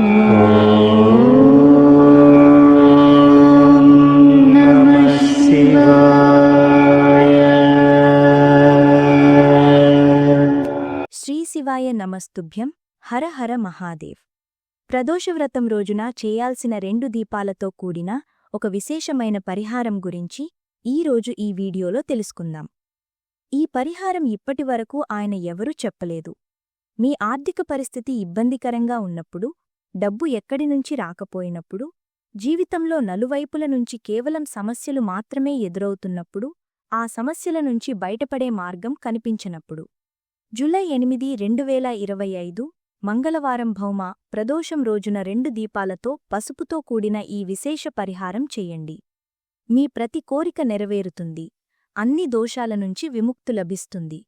శ్రీశివాయ శివాయ నమస్తుభ్యం హర హర మహాదేవ్. ప్రదోషవ్రతం రోజున చేయాల్సిన రెండు దీపాలతో కూడిన ఒక విశేషమైన పరిహారం గురించి ఈరోజు ఈ వీడియోలో తెలుసుకుందాం. ఈ పరిహారం ఇప్పటివరకు ఆయన ఎవరూ చెప్పలేదు. మీ ఆర్థిక పరిస్థితి ఇబ్బందికరంగా ఉన్నప్పుడు డబ్బు ఎక్కడి నుంచి రాకపోయినప్పుడు జీవితంలో నలువైపుల నుంచి కేవలం సమస్యలు మాత్రమే ఎదురవుతున్నప్పుడు ఆ సమస్యల నుంచి బయటపడే మార్గం కనిపించనప్పుడు. జులై ఎనిమిది రెండు వేల ఇరవై ఐదు మంగళవారం భౌమ ప్రదోషం రోజున రెండు దీపాలతో పసుపుతో కూడిన ఈ విశేష పరిహారం చెయ్యండి మీ ప్రతి కోరిక నెరవేరుతుంది. అన్ని దోషాల నుంచి విముక్తు లభిస్తుంది.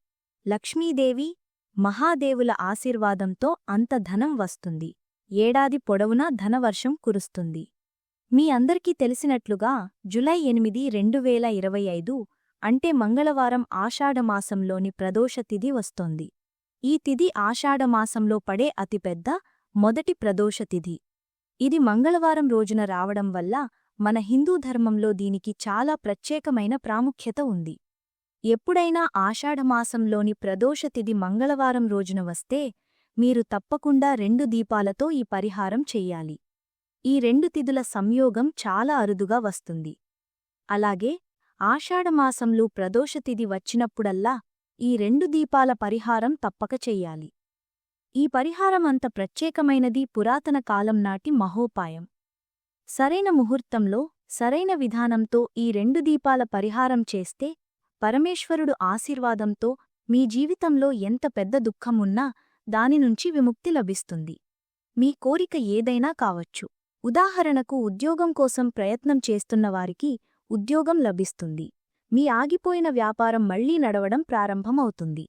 లక్ష్మీదేవి మహాదేవుల ఆశీర్వాదంతో అంత ధనం వస్తుంది. ఏడాది పొడవునా ధనవర్షం కురుస్తుంది. మీ అందరికీ తెలిసినట్లుగా జులై ఎనిమిది రెండు వేల ఇరవై ఐదు అంటే మంగళవారం ఆషాఢమాసంలోని ప్రదోష తిథి వస్తోంది. ఈ తిథి ఆషాఢమాసంలో పడే అతిపెద్ద మొదటి ప్రదోష తిథి. ఇది మంగళవారం రోజున రావడం వల్ల మన హిందూ ధర్మంలో దీనికి చాలా ప్రత్యేకమైన ప్రాముఖ్యత ఉంది. ఎప్పుడైనా ఆషాఢమాసంలోని ప్రదోష తిథి మంగళవారం రోజున వస్తే మీరు తప్పకుండా రెండు దీపాలతో ఈ పరిహారం చెయ్యాలి ఈ రెండు తిథుల సంయోగం చాలా అరుదుగా వస్తుంది. అలాగే ఆషాఢమాసంలో ప్రదోషతిథి వచ్చినప్పుడల్లా ఈ రెండు దీపాల పరిహారం తప్పక చెయ్యాలి ఈ పరిహారం అంత ప్రత్యేకమైనది పురాతన కాలం నాటి మహోపాయం. సరైన ముహూర్తంలో సరైన విధానంతో ఈ రెండు దీపాల పరిహారం చేస్తే పరమేశ్వరుడు ఆశీర్వాదంతో మీ జీవితంలో ఎంత పెద్ద దుఃఖమున్నా దానినుంచి విముక్తి లభిస్తుంది. మీ కోరిక ఏదైనా కావచ్చు. ఉదాహరణకు ఉద్యోగం కోసం ప్రయత్నం చేస్తున్నవారికి ఉద్యోగం లభిస్తుంది. మీ ఆగిపోయిన వ్యాపారం మళ్ళీ నడవడం ప్రారంభమవుతుంది.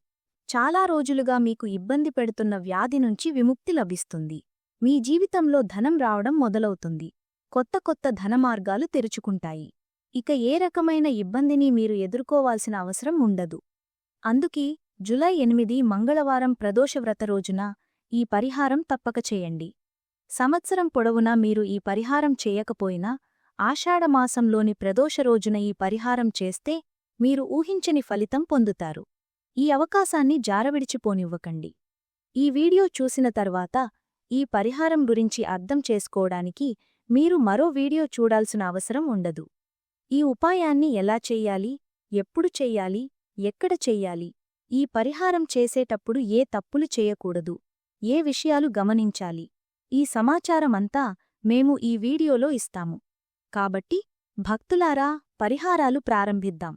చాలా రోజులుగా మీకు ఇబ్బంది పెడుతున్న వ్యాధి నుంచి విముక్తి లభిస్తుంది. మీ జీవితంలో ధనం రావడం మొదలవుతుంది. కొత్త కొత్త ధనమార్గాలు తెరుచుకుంటాయి. ఇక ఏ రకమైన ఇబ్బందిని మీరు ఎదుర్కోవాల్సిన అవసరం ఉండదు. అందుకే జులై ఎనిమిది మంగళవారం ప్రదోషవ్రత రోజున ఈ పరిహారం తప్పక చేయండి. సంవత్సరం పొడవునా మీరు ఈ పరిహారం చేయకపోయినా ఆషాఢమాసంలోని ప్రదోష రోజున ఈ పరిహారం చేస్తే మీరు ఊహించని ఫలితం పొందుతారు. ఈ అవకాశాన్ని జారవిడిచిపోనివ్వకండి. ఈ వీడియో చూసిన తర్వాత ఈ పరిహారం గురించి అర్థం చేసుకోవడానికి మీరు మరో వీడియో చూడాల్సిన అవసరం ఉండదు. ఈ ఉపాయాన్ని ఎలా చెయ్యాలి ఎప్పుడు చెయ్యాలి ఎక్కడ చెయ్యాలి ఈ పరిహారం చేసేటప్పుడు ఏ తప్పులు చేయకూడదు. ఏ విషయాలు గమనించాలి. ఈ సమాచారమంతా మేము ఈ వీడియోలో ఇస్తాము. కాబట్టి భక్తులారా పరిహారాలు ప్రారంభిద్దాం.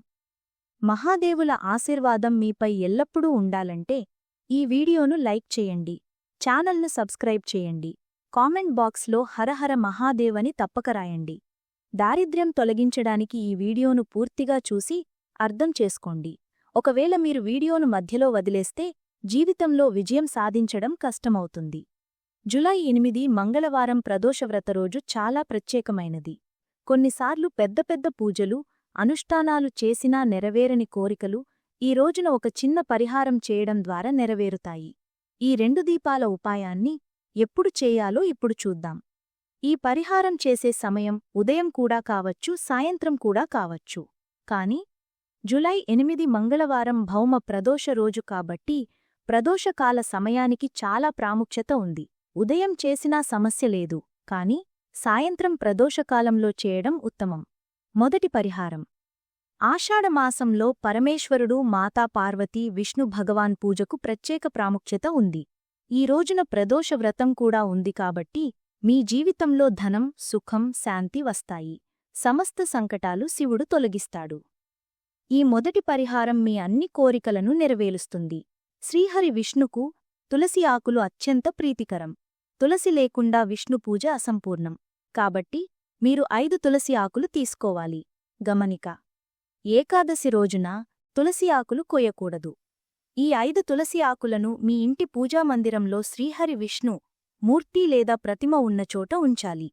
మహాదేవుల ఆశీర్వాదం మీపై ఎల్లప్పుడూ ఉండాలంటే ఈ వీడియోను లైక్ చేయండి. ఛానల్ను సబ్స్క్రైబ్ చేయండి. కామెంట్ బాక్స్లో హరహర మహాదేవని తప్పక రాయండి. దారిద్ర్యం తొలగించడానికి ఈ వీడియోను పూర్తిగా చూసి అర్థం చేసుకోండి. ఒకవేళ మీరు వీడియోను మధ్యలో వదిలేస్తే జీవితంలో విజయం సాధించడం కష్టమవుతుంది. జులై ఎనిమిది మంగళవారం ప్రదోషవ్రత రోజు చాలా ప్రత్యేకమైనది. కొన్నిసార్లు పెద్ద పెద్ద పూజలు అనుష్ఠానాలు చేసినా నెరవేరని కోరికలు ఈ రోజున ఒక చిన్న పరిహారం చేయడం ద్వారా నెరవేరుతాయి. ఈ రెండు దీపాల ఉపాయాన్ని ఎప్పుడు చేయాలో ఇప్పుడు చూద్దాం. ఈ పరిహారం చేసే సమయం ఉదయం కూడా కావచ్చు సాయంత్రం కూడా కావచ్చు. కాని జులై ఎనిమిది మంగళవారం భౌమ ప్రదోష రోజు కాబట్టి ప్రదోషకాల సమయానికి చాలా ప్రాముఖ్యత ఉంది. ఉదయం చేసినా సమస్య లేదు కాని సాయంత్రం ప్రదోషకాలంలో చేయడం ఉత్తమం. మొదటి పరిహారం. ఆషాఢమాసంలో పరమేశ్వరుడు మాతా పార్వతీ విష్ణు భగవాన్ పూజకు ప్రత్యేక ప్రాముఖ్యత ఉంది. ఈ రోజున ప్రదోష వ్రతం కూడా ఉంది కాబట్టి మీ జీవితంలో ధనం సుఖం శాంతి వస్తాయి. సమస్త సంకటాలు శివుడు తొలగిస్తాడు. ఈ మొదటి పరిహారం మీ అన్ని కోరికలను నెరవేరుస్తుంది. శ్రీహరి విష్ణుకు తులసి ఆకులు అత్యంత ప్రీతికరం. తులసి లేకుండా విష్ణు పూజ అసంపూర్ణం. కాబట్టి మీరు ఐదు తులసి ఆకులు తీసుకోవాలి. గమనిక. ఏకాదశి రోజున తులసి ఆకులు కొయ్యకూడదు ఈ ఐదు తులసి ఆకులను మీ ఇంటి పూజామందిరంలో శ్రీహరి విష్ణు మూర్తి లేదా ప్రతిమ ఉన్న చోట ఉంచాలి.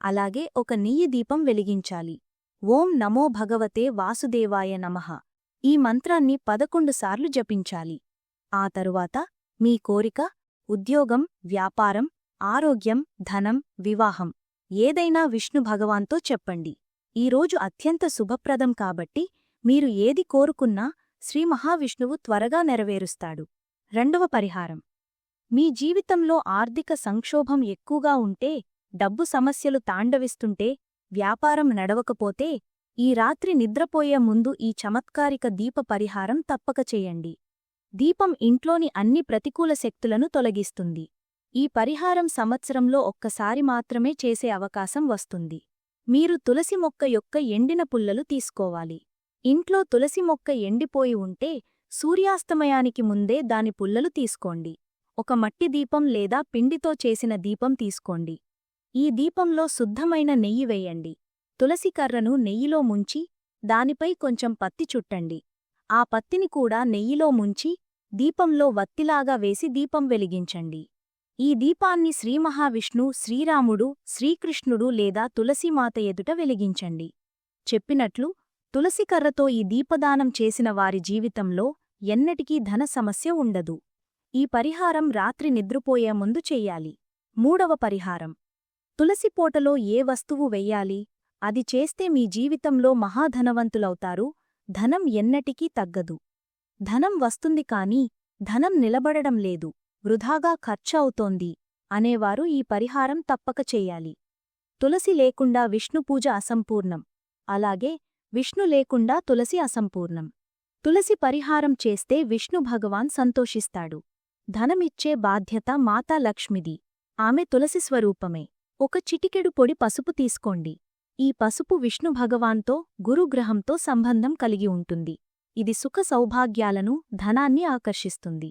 అలాగే ఒక నెయ్యి దీపం వెలిగించాలి. ఓం నమో భగవతే వాసుదేవాయ నమః. ఈ మంత్రాన్ని పదకొండు సార్లు జపించాలి. ఆ తరువాత మీ కోరిక ఉద్యోగం వ్యాపారం ఆరోగ్యం ధనం వివాహం ఏదైనా విష్ణు భగవాన్తో చెప్పండి. ఈరోజు అత్యంత శుభప్రదం కాబట్టి మీరు ఏది కోరుకున్నా శ్రీ మహావిష్ణువు త్వరగా నెరవేరుస్తాడు. రెండవ పరిహారం. మీ జీవితంలో ఆర్థిక సంక్షోభం ఎక్కువగా ఉంటే డబ్బు సమస్యలు తాండవిస్తుంటే వ్యాపారం నడవకపోతే ఈ రాత్రి నిద్రపోయే ముందు ఈ చమత్కారిక దీప పరిహారం తప్పక చేయండి. దీపం ఇంట్లోని అన్ని ప్రతికూల శక్తులను తొలగిస్తుంది. ఈ పరిహారం సంవత్సరంలో ఒక్కసారి మాత్రమే చేసే అవకాశం వస్తుంది. మీరు తులసి మొక్క యొక్క ఎండిన పుల్లలు తీసుకోవాలి. ఇంట్లో తులసి మొక్క ఎండిపోయి ఉంటే సూర్యాస్తమయానికి ముందే దాని పుల్లలు తీసుకోండి. ఒక మట్టి దీపం లేదా పిండితో చేసిన దీపం తీసుకోండి. ఈ దీపంలో శుద్ధమైన నెయ్యి వేయండి. తులసి కర్రను నెయ్యిలో ముంచి దానిపై కొంచెం పత్తి చుట్టండి. ఆ పత్తిని కూడా నెయ్యిలో ముంచి దీపంలో వత్తిలాగా వేసి దీపం వెలిగించండి. ఈ దీపాన్ని శ్రీమహావిష్ణు శ్రీరాముడు శ్రీకృష్ణుడు లేదా తులసీమాత ఎదుట వెలిగించండి. చెప్పినట్లు తులసికర్రతో ఈ దీపదానం చేసిన వారి జీవితంలో ఎన్నటికీ ధన సమస్య ఉండదు. ఈ పరిహారం రాత్రి నిద్రపోయే ముందు చెయ్యాలి మూడవ పరిహారం. తులసిపోటలో ఏ వస్తువు వెయ్యాలి? అది చేస్తే మీ జీవితంలో మహాధనవంతులవుతారు. ధనం ఎన్నటికీ తగ్గదు. ధనం వస్తుంది కాని ధనం నిలబడడం లేదు. వృధాగా ఖర్చవుతోంది అనేవారు ఈ పరిహారం తప్పక చేయాలి. తులసి లేకుండా విష్ణుపూజ అసంపూర్ణం. అలాగే విష్ణు లేకుండా తులసి అసంపూర్ణం. తులసి పరిహారం చేస్తే విష్ణు భగవాన్ సంతోషిస్తాడు. ధనమిచ్చే బాధ్యత మాతా లక్ష్మిది. ఆమె తులసి స్వరూపమే. ఒక చిటికెడు పొడి పసుపు తీసుకోండి. ఈ పసుపు విష్ణు భగవాన్తో గురుగ్రహంతో సంబంధం కలిగి ఉంటుంది. ఇది సుఖ సౌభాగ్యాలను ధనాన్ని ఆకర్షిస్తుంది.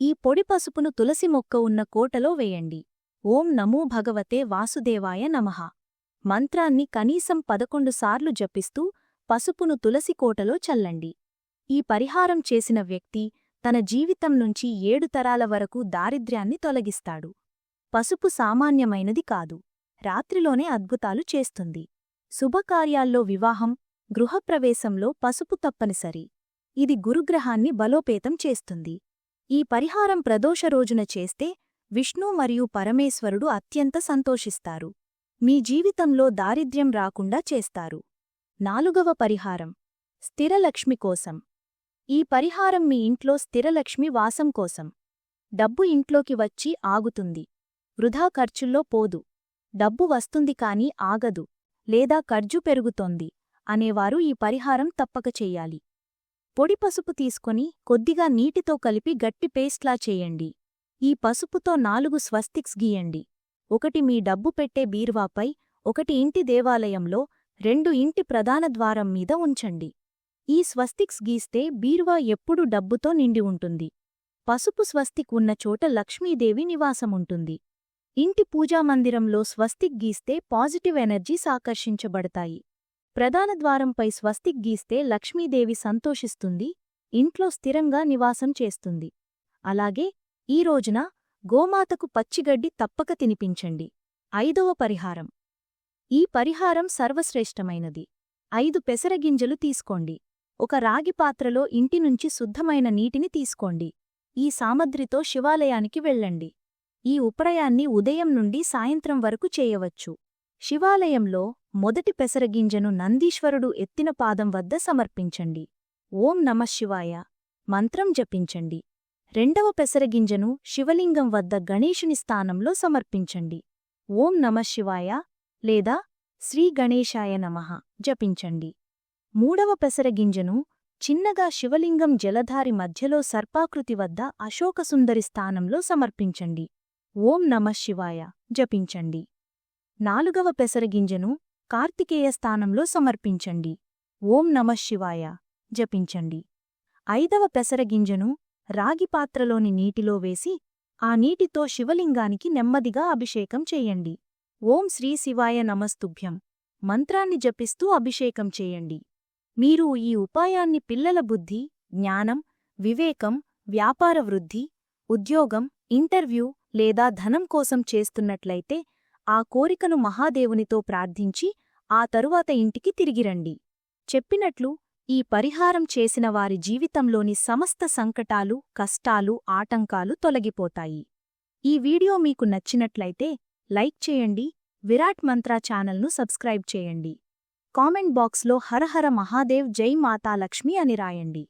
ఈ పొడి పసుపును తులసి మొక్క ఉన్న కోటలో వేయండి. ఓం నమో భగవతే వాసుదేవాయ నమః. మంత్రాన్ని కనీసం పదకొండు సార్లు జపిస్తూ పసుపును తులసి కోటలో చల్లండి. ఈ పరిహారం చేసిన వ్యక్తి తన జీవితం నుంచి ఏడు తరాల వరకు దారిద్ర్యాన్ని తొలగిస్తాడు. పసుపు సామాన్యమైనది కాదు. రాత్రిలోనే అద్భుతాలు చేస్తుంది. శుభకార్యాల్లో వివాహం గృహప్రవేశంలో పసుపు తప్పనిసరి. ఇది గురుగ్రహాన్ని బలోపేతం చేస్తుంది. ఈ పరిహారం ప్రదోష రోజున చేస్తే విష్ణు మరియు పరమేశ్వరుడు అత్యంత సంతోషిస్తారు. మీ జీవితంలో దారిద్ర్యం రాకుండా చేస్తారు. నాలుగవ పరిహారం. స్థిరలక్ష్మి కోసం. ఈ పరిహారం మీ ఇంట్లో స్థిరలక్ష్మి వాసం కోసం. డబ్బు ఇంట్లోకి వచ్చి ఆగుతుంది. వృధా ఖర్చుల్లో పోదు. డబ్బు వస్తుంది కాని ఆగదు. లేదా ఖర్జు పెరుగుతోంది అనేవారు ఈ పరిహారం తప్పక చెయ్యాలి పొడి పసుపు తీసుకొని కొద్దిగా నీటితో కలిపి గట్టి పేస్ట్లా చేయండి. ఈ పసుపుతో నాలుగు స్వస్తిక్స్ గీయండి. ఒకటి మీ డబ్బు పెట్టే బీర్వాపై ఒకటి ఇంటి దేవాలయంలో రెండు ఇంటి ప్రధాన ద్వారం మీద ఉంచండి. ఈ స్వస్తిక్స్ గీస్తే బీరువా ఎప్పుడు డబ్బుతో నిండి ఉంటుంది. పసుపు స్వస్తిక్ ఉన్న చోట లక్ష్మీదేవి నివాసముంటుంది. ఇంటి పూజామందిరంలో స్వస్తిక్ గీస్తే పాజిటివ్ ఎనర్జీస్ ఆకర్షించబడతాయి. ప్రధాన ద్వారంపై స్వస్తిక్ గీస్తే లక్ష్మీదేవి సంతోషిస్తుంది ఇంట్లో స్థిరంగా నివాసం చేస్తుంది. అలాగే ఈ రోజున గోమాతకు పచ్చిగడ్డి తప్పక తినిపించండి. ఐదవ పరిహారం. ఈ పరిహారం సర్వశ్రేష్టమైనది. ఐదు పెసరగింజలు తీసుకోండి. ఒక రాగి పాత్రలో ఇంటి నుంచి శుద్ధమైన నీటిని తీసుకోండి. ఈ సామగ్రితో శివాలయానికి వెళ్ళండి. ఈ ఉప్రయాన్ని ఉదయం నుండి సాయంత్రం వరకు చేయవచ్చు. శివాలయంలో మొదటి పెసరగింజను నందీశ్వరుడు ఎత్తిన పాదం వద్ద సమర్పించండి. ఓం నమశివాయ మంత్రం జపించండి. రెండవ పెసరగింజను శివలింగం వద్ద గణేశుని స్థానంలో సమర్పించండి. ఓం నమశివాయ లేదా శ్రీ గణేశాయ నమః జపించండి. మూడవ పెసరగింజను చిన్నగా శివలింగం జలధారి మధ్యలో సర్పాకృతి వద్ద అశోకసుందరి స్థానంలో సమర్పించండి. ఓం నమశివాయ జపించండి. నాలుగవ పెసరగింజను కార్తికేయ స్థానంలో సమర్పించండి. ఓం నమశివాయ జపించండి. ఐదవ పెసరగింజను రాగిపాత్రలోని నీటిలో వేసి ఆ నీటితో శివలింగానికి నెమ్మదిగా అభిషేకం చేయండి. ఓం శ్రీ శివాయ నమస్తుభ్యం. మంత్రాన్ని జపిస్తూ అభిషేకం చేయండి. మీరు ఈ ఉపాయాన్ని పిల్లల బుద్ధి జ్ఞానం వివేకం వ్యాపార వృద్ధి ఉద్యోగం ఇంటర్వ్యూ లేదా ధనం కోసం చేస్తున్నట్లయితే ఆ కోరికను మహాదేవునితో ప్రార్థించి ఆ తరువాత ఇంటికి తిరిగిరండి చెప్పినట్లు ఈ పరిహారం చేసిన వారి జీవితంలోని సమస్త సంకటాలు కష్టాలు ఆటంకాలు తొలగిపోతాయి. ఈ వీడియో మీకు నచ్చినట్లయితే లైక్ చేయండి విరాట్ మంత్రా ఛానల్ను సబ్స్క్రైబ్ చేయండి. కామెంట్ బాక్స్లో హరహర మహాదేవ్ జై మాతా లక్ష్మి అని రాయండి.